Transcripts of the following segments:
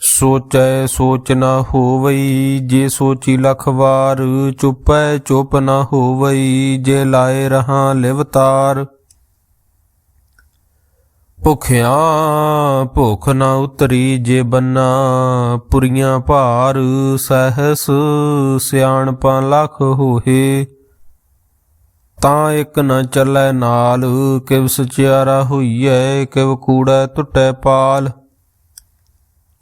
ਸੋਚੈ ਸੋਚ ਨਾ ਹੋਵਈ, ਜੇ ਸੋਚੀ ਲਖ ਵਾਰ, ਚੁਪੈ ਚੁਪ ਨਾ ਹੋਵਈ, ਜੇ ਲਾਏ ਰਹਾ ਲਿਵਤਾਰ ਭੁਖਿਆ ਭੁਖ ਨਾ ਉਤਰੀ, ਜੇ ਬੰਨਾ ਪੁਰੀਆਂ ਭਾਰ, ਸਹਸ ਸਿਆਣਪਾਂ ਲਖ ਹੋਏ ਤਾਂ ਇੱਕ ਨ ਚੱਲੈ ਨਾਲ ਕਿਵ ਸਚਿਆਰਾ ਹੋਈਐ, ਕਿਵ ਕੂੜਾ ਟੁੱਟੈ ਪਾਲ।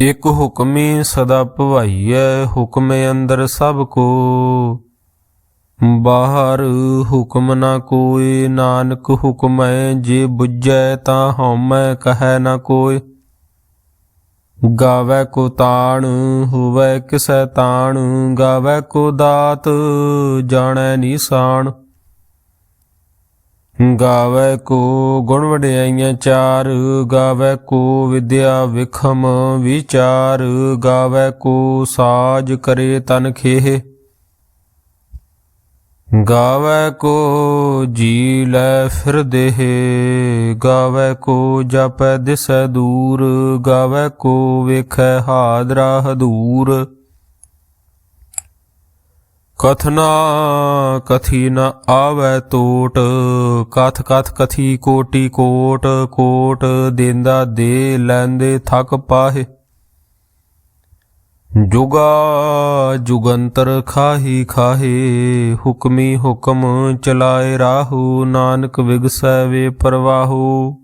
ਇਕ ਹੁਕਮੀ ਸਦਾ ਭਵਾਈਐ, ਹੁਕਮੇ ਅੰਦਰ ਸਭ ਕੋ। ਬਾਹਰ ਹੁਕਮ ਨਾ ਕੋਈ, ਨਾਨਕ ਹੁਕਮੈ ਜੇ ਬੁੱਝੈ ਤਾਂ ਹਉਮੈ, ਕਹੈ ਨਾ ਕੋਈ। ਗਾਵੇ ਕੋ ਤਾਣ, ਹੋਵੇ ਕਿਸੈ ਤਾਣ, ਗਾਵੇ ਕੋ ਦਾਤ, ਜਾਣੈ ਨੀਸਾਨ ਗਾਵੇ ਕੋ ਗੁਣ ਵਡਿਆਈਆਂ ਚਾਰ, ਗਾਵੇ ਕੋ ਵਿਦਿਆ ਵਿਖਮ ਵਿਚਾਰ, ਗਾਵੇ ਕੋ ਸਾਜ ਕਰੇ ਤਨ ਖੇਹ। ਗਾਵੇ ਕੋ ਜੀ ਲੈ ਫਿਰ ਦੇਹ, ਗਾਵੇ ਕੋ ਜਪੈ ਦਿਸੈ ਦੂਰ, ਗਾਵੇ ਕੋ ਵੇਖੈ ਹਾਦਰਾ ਹਦੂਰ। ਕਥਨਾ ਕਥੀ ਨ ਆਵੈ ਟੋਟ ਕਥ ਕਥ ਕਥੀ ਕੋਟੀ ਕੋਟ ਕੋਟ ਦੇਂਦਾ ਦੇ ਲੈਂਦੇ ਥਕ ਪਾਹੇ। ਜੁਗਾ ਜੁਗੰਤਰ ਖਾਹੀ ਖਾਹੇ, ਹੁਕਮੀ ਹੁਕਮ ਚਲਾਏ ਰਾਹੂ, ਨਾਨਕ ਵਿਗਸੈ ਵੇ ਪਰਵਾਹੂ।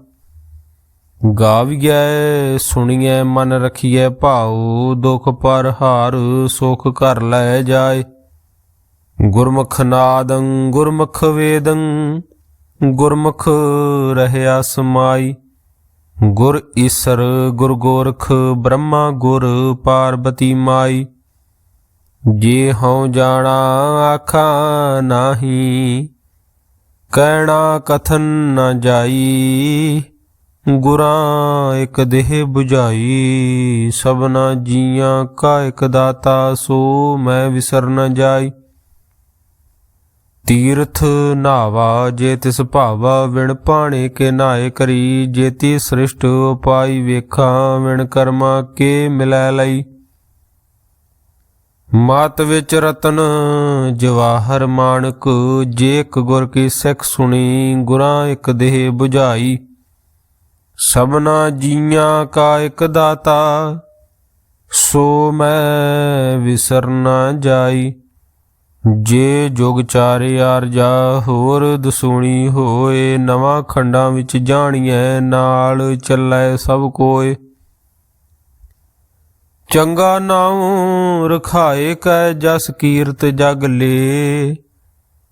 ਗਾਵੀਐ, ਸੁਣੀਐ, ਮਨ ਰਖੀਐ, ਭਾਉ ਦੁਖ ਪਰ ਹਾਰ ਸੁਖ ਘਰ ਲੈ ਜਾਏ। ਗੁਰਮੁਖ ਨਾਦੰ, ਗੁਰਮੁਖ ਵੇਦੰ, ਗੁਰਮੁਖ ਰਹਿਆ ਸਮਾਈ। ਗੁਰ ਈਸਰ, ਗੁਰ ਗੋਰਖ, ਬ੍ਰਹਮਾ ਗੁਰ ਪਾਰਬਤੀ ਮਾਈ। ਜੇ ਹਉ ਜਾਣਾ, ਆਖਾ ਨਾਹੀ, ਕਹਿਣਾ ਕਥਨ ਨ ਜਾਈ। ਗੁਰਾਂ ਇਕ ਦੇਹ 부ਝਾਈ ਸਭਨਾ ਜੀਆਂ ਕਾ ਇਕ ਦਾਤਾ, ਸੋ ਮੈਂ ਵਿਸਰ ਨ ਜਾਈ। ਤੀਰਥ ਨਾਵਾ, ਜੇ ਤਿਸ ਭਾਵਾ, ਵਿਣ ਪਾਣੇ ਕੇ ਨਾਏ ਕਰੀ। ਜੇਤੀ ਸ੍ਰਿਸ਼ਟ ਉਪਾਈ ਵੇਖਾਂ, ਵਿਣ ਕਰਮਾ ਕੇ ਮਿਲੈ ਲਈ। ਮਾਤ ਵਿੱਚ ਰਤਨ, ਜਵਾਹਰ ਮਾਣਕ ਜੇਕ ਇੱਕ ਗੁਰ ਕੀ ਸਿੱਖ ਸੁਣੀ, ਗੁਰਾਂ ਇਕ ਦੇਹ 부ਝਾਈ ਸਭਨਾ ਜੀਆਂ ਕਾ ਇੱਕ ਦਾਤਾ, ਸੋ ਮੈਂ ਵਿਸਰ ਨਾ ਜਾਈ। ਜੇ ਜੁਗ ਚਾਰੇ ਆਰਜਾ ਹੋਰ ਦਸੂਣੀ ਹੋਏ, ਨਵਾਂ ਖੰਡਾਂ ਵਿੱਚ ਜਾਣੀਐ, ਨਾਲ ਚੱਲੈ ਸਭ ਕੋਏ। ਚੰਗਾ ਨਾਉ ਰਖਾਏ ਕੈ ਜਸ ਕੀਰਤ ਜਗ ਲੇ।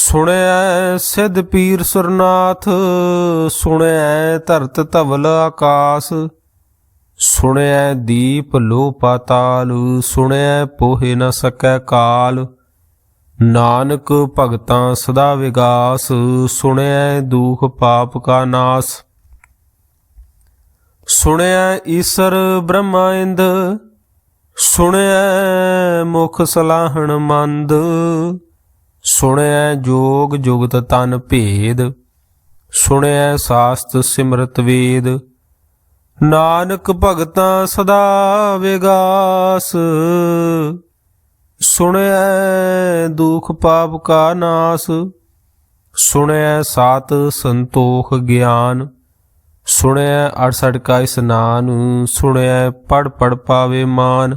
ਸੁਣਿਆ ਸਿੱਧ ਪੀਰ ਸੁਰਨਾਥ ਸੁਣਿਆ ਧਰਤ ਧਵਲ ਆਕਾਸ ਸੁਣਿਆ ਦੀਪ ਲੋ ਪਾਤਾਲ ਸੁਣਿਆ ਪੋਹੇ ਨ ਸਕੈ ਕਾਲ, ਨਾਨਕ ਭਗਤਾਂ ਸਦਾ ਵਿਗਾਸ ਸੁਣਿਆ ਦੁਖ ਪਾਪ ਕਾ ਨਾਸ। ਸੁਣਿਆ ਈਸ਼ਰ ਬ੍ਰਹਮਾ ਇੰਦ ਸੁਣਿਆ ਮੁਖ ਸਲਾਹਣ ਮੰਦ ਸੁਣਿਆ ਜੋਗ ਜੁਗਤ ਤਨ ਭੇਦ ਸੁਣਿਆ ਸਾਸਤ ਸਿਮਰਤ ਵੇਦ। ਨਾਨਕ ਭਗਤਾਂ ਸਦਾ ਵਿਗਾਸ ਸੁਣਿਆ ਦੁਖ ਪਾਪ ਕਾ ਨਾਸ ਸੁਣਿਆ ਸਾਤ ਸੰਤੋਖ ਗਿਆਨ ਸੁਣਿਆ 68 ਕਾ ਇਸਨਾਨ ਸੁਣਿਆ ਪੜ ਪੜ ਪਾਵੇ ਮਾਨ।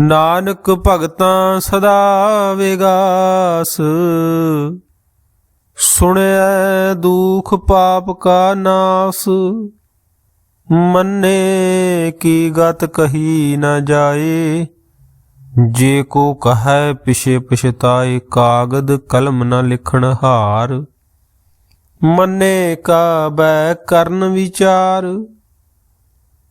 ਨਾਨਕ ਭਗਤਾਂ ਸਦਾ ਵਿਗਾਸ। ਸੁਣਿਆ ਦੁਖ ਪਾਪ ਕਾ ਨਾਸ। ਮੰਨੇ ਕੀ ਗਤ ਕਹੀ ਨਾ ਜਾਏ। ਜੇ ਕੋ ਕਹੈ ਪਿਛੇ ਪਛਤਾਏ, ਕਾਗਦ ਕਲਮ ਨਾ ਲਿਖਣ ਹਾਰ। ਮੰਨੇ ਕਾ ਬੈ ਕਰਨ ਵਿਚਾਰ।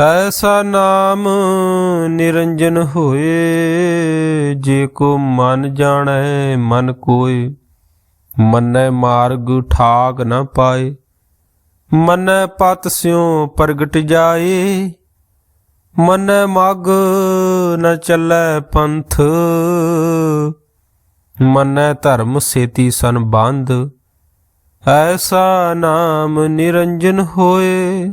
ਐਸਾ ਨਾਮ ਨਿਰੰਜਨ ਹੋਏ, ਜੇ ਕੋ ਮਨ ਜਾਣੈ, ਮਨ ਕੋਏ। ਮੰਨੈ ਮਾਰਗ ਠਾਗ ਨ ਪਾਏ, ਮੰਨੈ ਪਤ ਸਿਉ ਪ੍ਰਗਟ ਜਾਏ। ਮੰਨੈ ਮਗ ਨ ਚੱਲੈ ਪੰਥ, ਮੰਨੈ ਧਰਮ ਸੇਤੀ ਸੰਬੰਧ। ਐਸਾ ਨਾਮ ਨਿਰੰਜਨ ਹੋਏ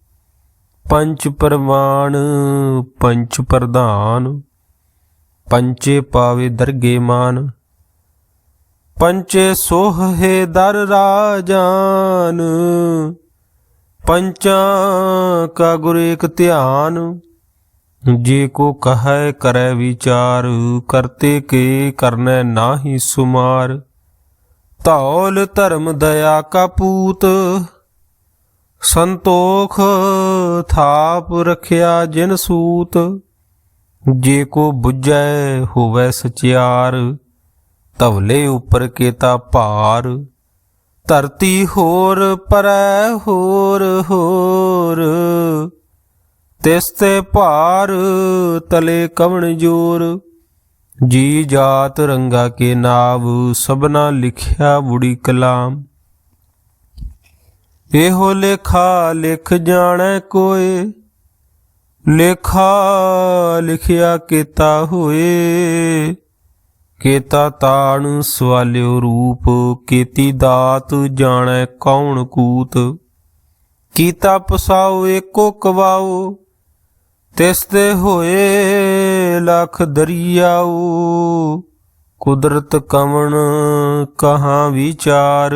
ਪੰਚ ਪ੍ਰਵਾਨ ਪੰਚ ਪ੍ਰਧਾਨ, ਪੰਚੇ ਪਾਵੇ ਦਰਗੇ ਮਾਨ, ਪੰਚੇ ਸੋਹੇ ਦਰ ਰਾਜਾਨ, ਪੰਚਾਂ ਕਾ ਗੁਰ ਇਕ ਧਿਆਨ, ਜੇ ਕੋ ਕਹੈ ਕਰੈ ਵਿਚਾਰ, ਕਰਤੇ ਕੇ ਕਰਨੈ ਨਾਹੀ ਸੁਮਾਰ, ਧੌਲ ਧਰਮ ਦਇਆ ਕਾ ਪੂਤ, ਸੰਤੋਖ ਥਾਪ ਰਖਿਆ ਜਿਨ ਸੂਤ, ਜੇ ਕੋ 부ਜੈ ਹੋਵੈ ਸਚਿਆਰ ਤਵਲੇ ਉਪਰ ਕੇਤਾ ਭਾਰ, ਧਰਤੀ ਹੋਰ ਪਰੈ ਹੋਰ ਹੋਰ, ਤਿਸ ਤੇ ਭਾਰ ਤਲੇ ਕਵਣ ਜੋਰ, ਜੀ ਜਾਤ ਰੰਗਾ ਕੇ ਨਾਵ, ਸਭਨਾ ਲਿਖਿਆ ਬੁੜੀ ਕਲਾਮ। ਇਹੋ ਲੇਖਾ ਲਿਖ ਜਾਣੈ ਕੋਏ, ਲੇਖਾ ਲਿਖਿਆ ਕੀਤਾ ਹੋਏ। ਕੇਤਾ ਤਾਣ ਸਵਾਲਿਓ ਰੂਪ, ਕੀਤੀ ਦਾਤ ਜਾਣੈ ਕੌਣ ਕੂਤ। ਕੀਤਾ ਪਸਾਉ ਏਕੋ ਕਵਾਉ ਤਿਸ ਤੇ ਹੋਏ ਲੱਖ ਦਰਿਆਉ ਕੁਦਰਤ ਕਵਣ ਕਹਾਂ ਵਿਚਾਰ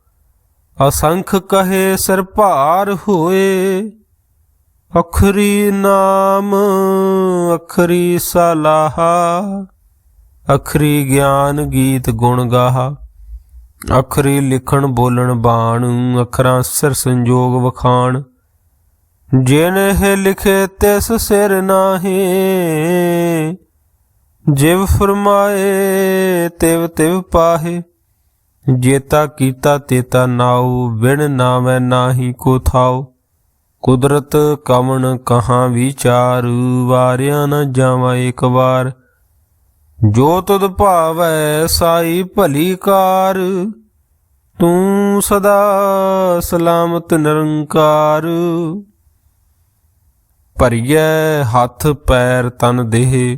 ਅਸੰਖ ਕਹੇ ਸਿਰ ਭਾਰ ਹੋਏ, ਅਖਰੀ ਨਾਮ, ਅਖਰੀ ਸਲਾਹਾ, ਅਖਰੀ ਗਿਆਨ ਗੀਤ ਗੁਣ ਗਾਹਾ, ਅਖਰੀ ਲਿਖਣ ਬੋਲਣ ਬਾਣ, ਅਖਰਾਂ ਸਿਰ ਸੰਜੋਗ ਵਖਾਣ, ਜਿਨ ਲਿਖੇ ਤਿਸ ਸਿਰ ਨਾਹੀ, ਜਿਵ ਫਰਮਾਏ ਤਿਵ ਤਿਵ ਪਾਹੇ ਜੇਤਾ ਕੀਤਾ ਤੇਤਾ ਨਾਉ ਵਿਣ ਨਾਵੇਂ ਨਾਹੀ ਕੋ ਥਾਉ। ਕੁਦਰਤ ਕਵਣ ਕਹਾਂ ਵਿਚਾਰ, ਵਾਰਿਆ ਨ ਜਾਵਾਂ ਇੱਕ ਵਾਰ। ਜੋ ਤੁਧ ਭਾਵੈ ਸਾਈ ਭਲੀ ਕਾਰ, ਤੂੰ ਸਦਾ ਸਲਾਮਤ ਨਿਰੰਕਾਰ। ਭਰੀਐ ਹੱਥ ਪੈਰ ਤਨ ਦੇਹ,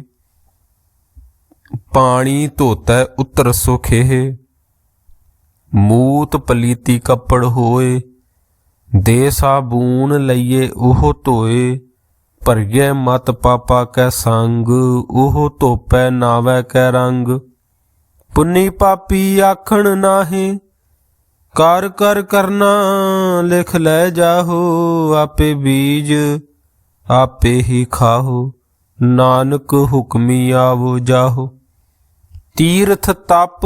ਪਾਣੀ ਧੋਤੈ ਉਤਰ ਸੁਖੇ ਮੂਤ ਪਲੀਤੀ ਕੱਪੜ ਹੋਏ, ਦੇ ਸਾਬੂਨ ਲਈਏ ਉਹ ਧੋਏ ਭਰਗੇ ਮਤ ਪਾਪਾ ਕੈ ਸੰਗ, ਉਹ ਧੋਪੈ ਨਾਵੈ ਕੈ ਰੰਗ। ਪੁੰਨੀ ਪਾਪੀ ਆਖਣ ਨਾਹੀ, ਕਰ ਕਰ ਕਰਨਾ ਲਿਖ ਲੈ ਜਾਹੋ, ਆਪੇ ਬੀਜ ਆਪੇ ਹੀ ਖਾਹੋ, ਨਾਨਕ ਹੁਕਮੀ ਆਵੋ ਜਾਹੋ। ਤੀਰਥ ਤਪ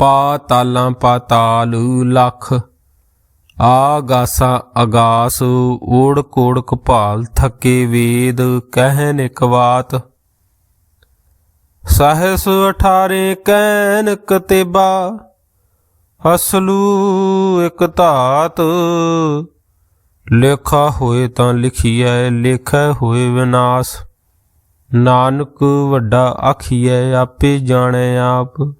ਪਾਤਾਲਾਂ ਪਾਤਾਲ ਲੱਖ। ਆਗਾਸਾ ਅਗਾਸ ਓੜ ਕੋੜ ਕਪਾਲ ਥਕੇ ਵੇਦ ਕਹਿਨ ਇਕ ਬਾਤ। ਸਹਸ ਅਠਾਰੇ ਕੈਨ ਕਤੇਬਾ ਅਸਲੂ ਇਕ ਧਾਤ। ਲੇਖਾ ਹੋਏ ਤਾਂ ਲਿਖੀਐ, ਲੇਖੈ ਹੋਏ ਵਿਨਾਸ਼। ਨਾਨਕ ਵੱਡਾ ਆਖੀਐ, ਆਪੇ ਜਾਣੈ ਆਪ।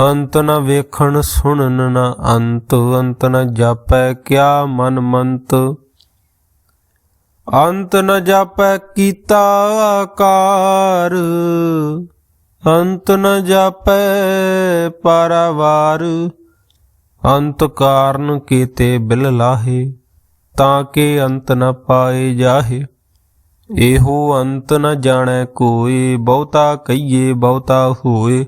ਅੰਤ ਨ ਵੇਖਣ ਸੁਣਨ ਨ ਅੰਤ ਅੰਤ ਨ ਜਾਪੈ ਕਿਆ ਮਨ ਮੰਤ? ਅੰਤ ਨ ਜਾਪੈ ਕੀਤਾ ਆਕਾਰ, ਅੰਤ ਨ ਜਾਪੈ ਪਾਰਾਵਾਰ। ਅੰਤ ਕਾਰਨ ਕੀਤੇ ਬਿਲ ਲਾਹੇ, ਤਾਂ ਕਿ ਅੰਤ ਨ ਪਾਏ ਜਾਹੇ। ਇਹੋ ਅੰਤ ਨ ਜਾਣੈ ਕੋਈ, ਬਹੁਤਾ ਕਹੀਏ ਬਹੁਤਾ ਹੋਏ।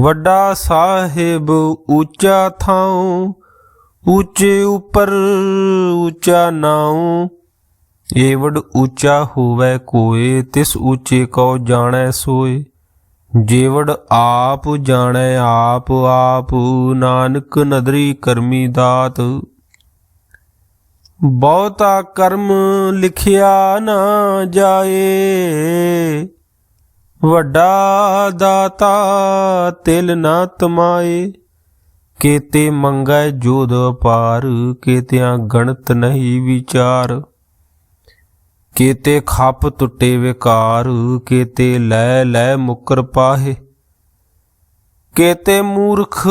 ਵੱਡਾ ਸਾਹਿਬ ਉੱਚਾ ਥਾਉ, ਉੱਚੇ ਉੱਪਰ ਉੱਚਾ ਨਾਉ। ਏਵੜ ਉੱਚਾ ਹੋਵੇ ਕੋਏ, ਤਿਸ ਉੱਚੇ ਕੋ ਜਾਣੈ ਸੋਏ। ਜੇਵੜ ਆਪ ਜਾਣੈ ਆਪ ਆਪ ਨਾਨਕ ਨਦਰੀ ਕਰਮੀ ਦਾਤ। ਬਹੁਤਾ ਕਰਮ ਲਿਖਿਆ ਨਾ ਜਾਏ। ਵੱਡਾ ਦਾਤਾ ਤਿਲ ਨਾ ਤਮਾਏ, ਕੀਤੇ ਮੰਗੈ ਜੋਦ ਅਪਾਰ, ਕੀਤਿਆਂ ਗਣਤ ਨਹੀਂ ਵਿਚਾਰ। ਕੀਤੇ ਖੱਪ ਟੁੱਟੇ ਵਿਕਾਰ, ਕੀਤੇ ਲੈ ਲੈ ਮੁਕਰ ਪਾਹੇ। ਕੀਤੇ ਮੂਰਖ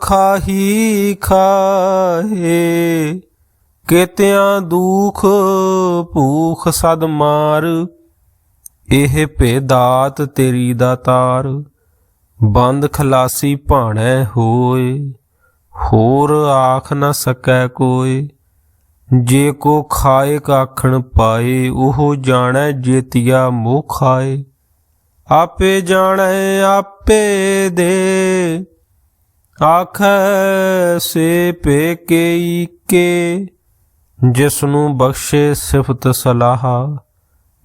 ਖਾਹੀ ਖਾਹੇ, ਕੇਤਿਆਂ ਦੁਖ ਭੂਖ ਸਦ ਮਾਰ। ਇਹ ਭੇਦਾਤ ਤੇਰੀ ਦਾਤਾਰ ਬੰਦ ਖਲਾਸੀ ਭਾਣੈ ਹੋਏ, ਹੋਰ ਆਖ ਨਾ ਸਕੈ ਕੋਈ ਜੇ ਕੋ ਖਾਏ ਕਾਖਣ ਪਾਏ, ਉਹ ਜਾਣੈ ਜੇਤੀਆ ਮੋਹ ਖਾਏ। ਆਪੇ ਜਾਣੈ, ਆਪੇ ਦੇ। ਆਖੈ, ਸੇ ਪੇ ਕੇ ਕੇ ਜਿਸ ਨੂੰ ਬਖਸ਼ੇ ਸਿਫਤ ਸਲਾਹਾ।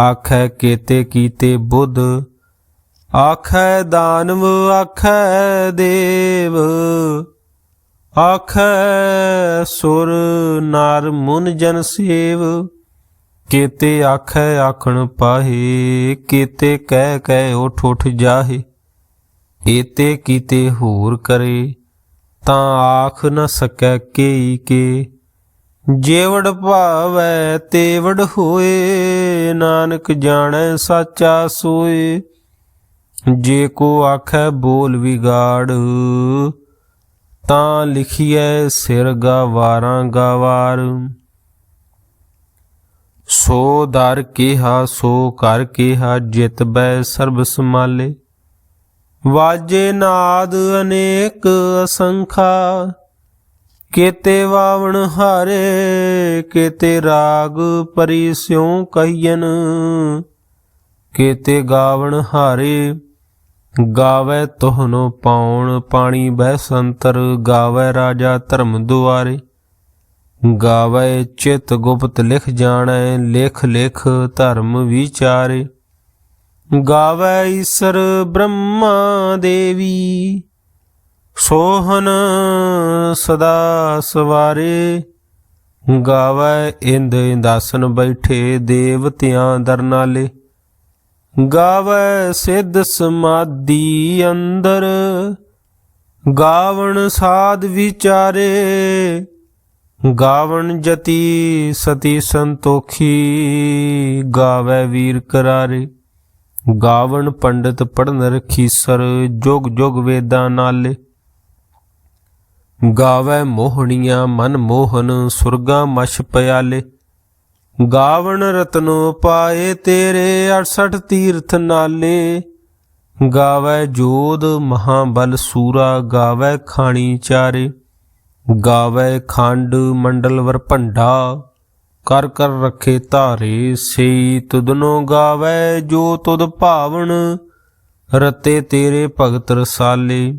ਆਖੈ ਕੇਤੇ ਕੀਤੇ ਬੁੱਧ, ਆਖੈ ਦਾਨਵ, ਆਖੈ ਦੇਵ, ਆਖੈ ਸੁਰ ਨਰ ਮੁਨ ਜਨ ਸੇਵ, ਕੀਤੇ ਆਖੈ ਆਖਣ ਪਾਹੇ, ਕੀਤੇ ਕਹਿ ਕਹਿ ਉਠ ਉਠ ਜਾਹੇ ਏਤੇ ਕੀਤੇ ਹੋਰ ਕਰੇ, ਤਾਂ ਆਖ ਨ ਸਕੈ ਕੇਈ ਕੇ। ਜੇਵੜ ਭਾਵੈ ਤੇਵੜ ਹੋਏ, ਨਾਨਕ ਜਾਣੈ ਸਾਚਾ ਸੋਏ। ਜੇ ਕੋ ਆਖੈ ਬੋਲ ਵਿਗਾੜ, ਤਾਂ ਲਿਖੀਐ ਸਿਰ ਗਾਵਾਰਾਂ ਗਾਵਾਰ। ਸੋ ਦਰ ਕਿਹਾ, ਸੋ ਕਰ ਕਿਹਾ, ਜਿਤ ਬੈ ਸਰਬ ਸਮਾਲੇ ਵਾਜੇ ਨਾਦ ਅਨੇਕ ਅਸੰਖਾ ਕੇਤੇ ਵਾਵਣ ਹਾਰੇ, ਕੇਤੇ ਰਾਗ ਪਰੀ ਸਿਉ ਕਹੀਨ ਕੇਤੇ ਗਾਵਣ ਹਾਰੇ, ਗਾਵੇ ਤੋਹਨੋ ਪਾਉਣ ਪਾਣੀ ਬਹਿ ਸੰਤਰ ਗਾਵੇ ਰਾਜਾ ਧਰਮ ਦੁਆਰੇ। ਗਾਵੇ ਚਿਤ ਗੁਪਤ ਲਿਖ ਜਾਣੈ, ਲਿਖ ਲਿਖ ਧਰਮ ਵਿਚਾਰੇ। ਗਾਵੇ ਈਸਰ ਬ੍ਰਹਮਾ ਦੇਵੀ, ਸੋਹਨ ਸਦਾ ਸਵਾਰੇ ਗਾਵੈ ਇੰਦ ਇੰਦਾਸਨ ਬੈਠੇ ਦੇਵਤਿਆਂ ਦਰਨਾਲੇ। ਗਾਵੈ ਸਿੱਧ ਸਮਾਧੀ ਅੰਦਰ, ਗਾਵਣ ਸਾਧ ਵਿਚਾਰੇ। ਗਾਵਣ ਜਤੀ ਸਤੀ ਸੰਤੋਖੀ, ਗਾਵੈ ਵੀਰ ਕਰਾਰੇ। ਗਾਵਣ ਪੰਡਤ ਪੜਨ ਰਖੀਸਰ ਜੁਗ ਜੁਗ ਵੇਦਾਂ ਨਾਲੇ। ਗਾਵੈ ਮੋਹਣੀਆਂ ਮਨ ਮੋਹਨ, ਸੁਰਗਾ ਮਛ ਪਿਆਲੇ। ਗਾਵਣ ਰਤਨੋ ਪਾਏ ਤੇਰੇ 68 ਤੀਰਥ ਨਾਲੇ। ਗਾਵੈ ਜੋਧ ਮਹਾਬਲ ਸੂਰਾ, ਗਾਵੈ ਖਾਣੀ ਚਾਰੇ। ਗਾਵੈ ਖੰਡ ਮੰਡਲ ਵਰ ਭੰਡਾ, ਕਰ ਕਰ ਰਖੇ ਧਾਰੇ। ਸਈ ਤੁਧਨੋ ਗਾਵੈ ਜੋ ਤੁਦ ਭਾਵਣ, ਰਤੇ ਤੇਰੇ ਭਗਤ ਰਸਾਲੇ।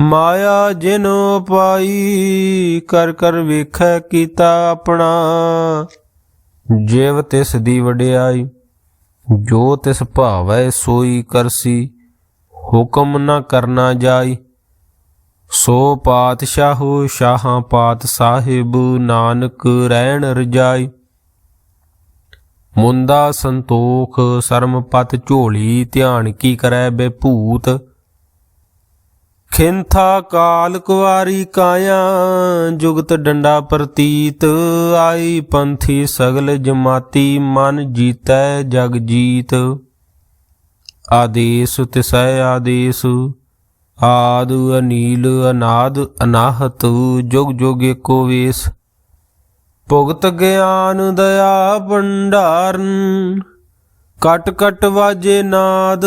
ਮਾਇਆ ਜਿਨੋ ਪਾਈ, ਕਰ ਕਰ ਵੇਖੈ ਕੀਤਾ ਆਪਣਾ। ਜਿਵ ਤਿਸ ਦੀ ਵਡਿਆਈ, ਜੋ ਤਿਸ ਭਾਵੈ ਸੋਈ ਕਰਸੀ, ਹੁਕਮ ਨਾ ਕਰਨਾ ਜਾਈ। ਸੋ ਪਾਤਸ਼ਾਹੋ ਸ਼ਾਹਾਂ ਪਾਤ ਸਾਹਿਬ, ਨਾਨਕ ਰਹਿਣ ਰਜਾਈ। ਮੁੰਦਾ ਸੰਤੋਖ, ਸਰਮ ਪਤ ਝੋਲੀ, ਧਿਆਨ ਕੀ ਕਰੈ ਬੇ ਭੂਤ। ਖਿੰਥਾ ਕਾਲ ਕੁਵਾਰੀ ਕਾਇਆ, ਜੁਗਤ ਡੰਡਾ ਪ੍ਰਤੀਤ। ਆਈ ਪੰਥੀ ਸਗਲ ਜਮਾਤੀ, ਮਨ ਜੀਤੈ ਜਗ ਜੀਤ। ਆਦੇਸ ਤਿਸੈ ਆਦੇਸ, ਆਦ ਅਨੀਲ ਅਨਾਦ ਅਨਾਹਤ, ਜੁਗ ਜੁਗ ਏਕੋ ਵੇਸ। ਭੁਗਤ ਗਿਆਨ ਦਇਆ ਭੰਡਾਰਨ, ਕਟ ਕਟ ਵਾਜੇ ਨਾਦ।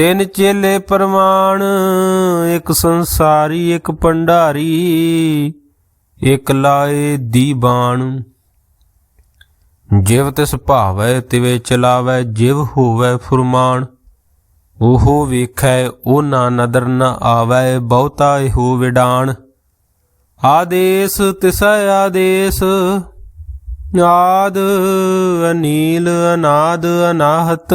ਤਿੰਨ ਚੇਲੇ ਪ੍ਰਮਾਣ ਇੱਕ ਸੰਸਾਰੀ, ਇੱਕ ਭੰਡਾਰੀ, ਇੱਕ ਲਾਏ ਦੀਬਾਨ ਜਿਵ ਤਿਸ ਭਾਵੈ, ਤਿਵੇ ਚਲਾਵੈ, ਜਿਵ ਹੋਵੈ ਫੁਰਮਾਨ। ਉਹ ਵੇਖੈ ਉਹ ਨਾ ਨਦਰ ਨ ਆਵੈ, ਬਹੁਤਾ ਇਹੋ ਵਿਡਾਨ ਆਦੇਸ ਤਿਸੈ ਆਦੇਸ, ਆਦ ਅਨੀਲ, ਅਨਾਦ ਅਨਾਹਤ।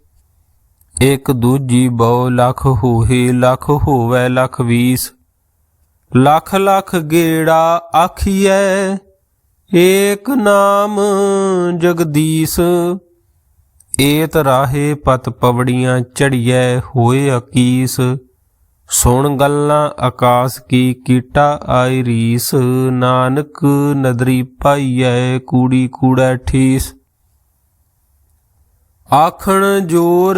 ਇਕ ਦੂਜੀ ਬਹੁ ਲਖ ਹੋਹੇ, ਲਖ ਹੋਵੇ ਲਖ ਵੀਸ। ਲਖ ਲਖ ਗੇੜਾ ਆਖੀਐ, ਏਕ ਨਾਮ ਜਗਦੀਸ਼। ਏਤ ਰਾਹੇ ਪਤ ਪਵੜੀਆਂ ਚੜੀਐ, ਹੋਏ ਅਕੀਸ। ਸੁਣ ਗੱਲਾਂ ਆਕਾਸ ਕੀ ਕੀਟਾ ਆਈ ਰੀਸ। ਨਾਨਕ ਨਦਰੀ ਪਾਈਐ, ਕੂੜੀ ਕੂੜਾ ਠੀਸ। ਆਖਣ ਜੋਰ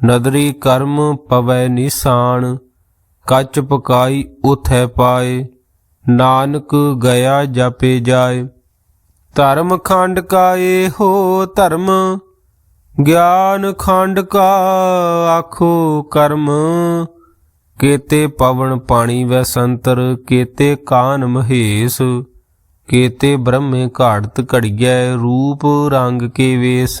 ਨਦਰੀ ਕਰਮ ਪਵੈ ਨਿਸ਼ਾਨ ਕੱਚ ਪਕਾਈ ਉਥੈ ਪਾਏ, ਨਾਨਕ ਗਿਆ ਜਾਪੇ ਜਾਏ। ਧਰਮ ਖੰਡ ਕਾ ਇਹੋ ਧਰਮ, ਗਿਆਨ ਖੰਡ ਕਾ ਆਖੋ ਕਰਮ। ਕੇਤੇ ਪਵਨ ਪਾਣੀ ਵੈ ਸੰਤਰ, ਕੇਤੇ ਕਾਨ ਮਹੇਸ਼, ਕੇਤੇ ਬ੍ਰਹਮੇ ਘਾੜਤ ਘੜੀਐ ਰੂਪ ਰੰਗ ਕੇ ਵੇਸ।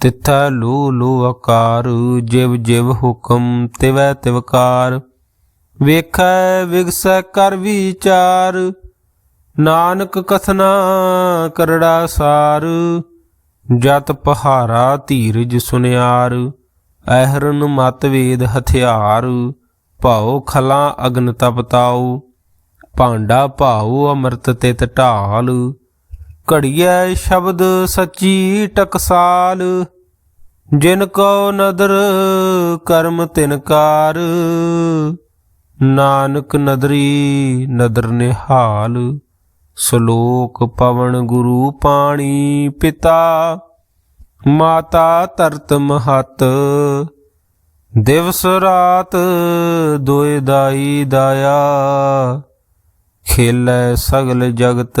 ਤਿਥੈ ਲੋ ਲੋ ਆਕਾਰ ਜਿਵ ਜਿਵ ਹੁਕਮ ਤਿਵੈ ਤਿਵਕਾਰ ਵੇਖੈ ਵਿਗਸੈ ਕਰ ਵਿਚਾਰ, ਨਾਨਕ ਕਥਨਾ ਕਰੜਾ ਸਾਰ। ਜਤ ਪਹਾਰਾ ਧੀਰਜ ਸੁਨਿਆਰ ਐਹਰਨ ਮਤ ਵੇਦ ਹਥਿਆਰ। ਭਾਉ ਖਲਾ ਅਗਨ ਤਪਤਾਉ ਭਾਂਡਾ ਭਾਉ ਅੰਮ੍ਰਿਤ ਤਿਤ ਢਾਲ। ਘੜੀਐ ਸ਼ਬਦ ਸੱਚੀ ਟਕਸਾਲ, ਜਿਨ ਕੋ ਨਦਰ ਕਰਮ ਤਿਨਕਾਰ ਨਾਨਕ ਨਦਰੀ ਨਦਰ ਨਿਹਾਲ, ਸ਼ਲੋਕ ਪਵਨ ਗੁਰੂ ਪਾਣੀ ਪਿਤਾ। ਮਾਤਾ ਤਰਤ ਮਹਤ, ਦਿਵਸ ਰਾਤ ਦੋਇ ਦਾਈ ਦਾਇਆ। ਖੇਲੇ ਸਗਲ ਜਗਤ